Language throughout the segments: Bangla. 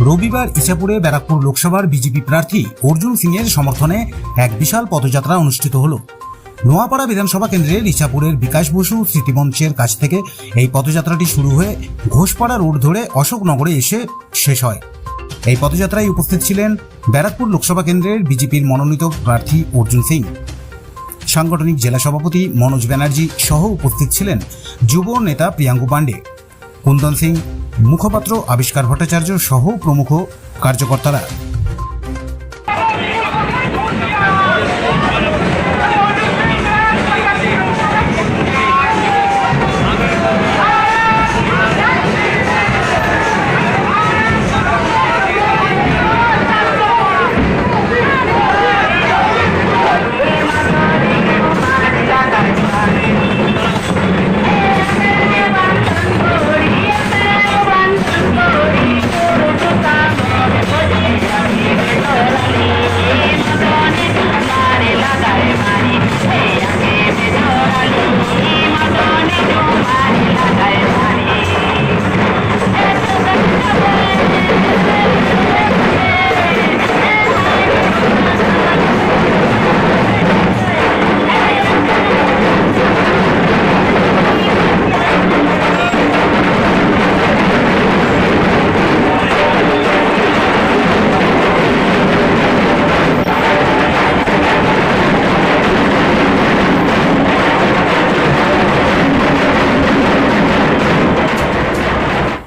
রবিবার ইছাপুরে ব্যারাকপুর লোকসভার বিজেপি প্রার্থী অর্জুন সিং এর সমর্থনে এক বিশাল পদযাত্রা অনুষ্ঠিত হলো। নোয়াপাড়া বিধানসভা কেন্দ্রের ইছাপুরের বিকাশ বসু স্মৃতিমঞ্চের কাছ থেকে এই পদযাত্রাটি শুরু হয়ে ঘোষপাড়া রোড ধরে অশোকনগরে এসে শেষ হয়। এই পদযাত্রায় উপস্থিত ছিলেন ব্যারাকপুর লোকসভা কেন্দ্রের বিজেপির মনোনীত প্রার্থী অর্জুন সিং। সাংগঠনিক জেলা সভাপতি মনোজ ব্যানার্জি সহ উপস্থিত ছিলেন যুব নেতা প্রিয়াঙ্কু পাণ্ডে। কুন্দন সিং মুখপাত্র আবিষ্কার ভট্টাচার্য সহ প্রমুখ কার্যকর্তারা।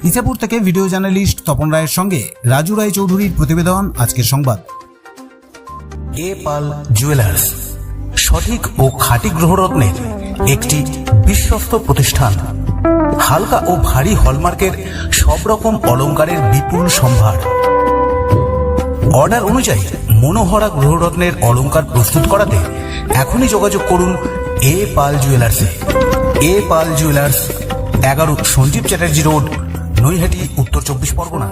ইসাপুর থেকে ভিডিও জার্নালিস্ট তপন রায়ের সঙ্গে রাজু রায় চৌধুরীর প্রতিবেদন, আজকের সংবাদ। এ পাল জুয়েলার্স, সঠিক ও খাঁটি গ্রহরত্নের একটি বিশ্বস্ত প্রতিষ্ঠান। হালকা ও ভারী হলমার্কের সব রকম অলংকারের বিপুল সম্ভার। অর্ডার অনুযায়ী মনোহরা গ্রহরত্নের অলংকার প্রস্তুত করাতে এখনই যোগাযোগ করুন এ পাল জুয়েলার্সে। এ পাল জুয়েলার্স, এগারো সঞ্জীব চ্যাটার্জি রোড নৈহাটি উত্তর চব্বিশ পরগনা।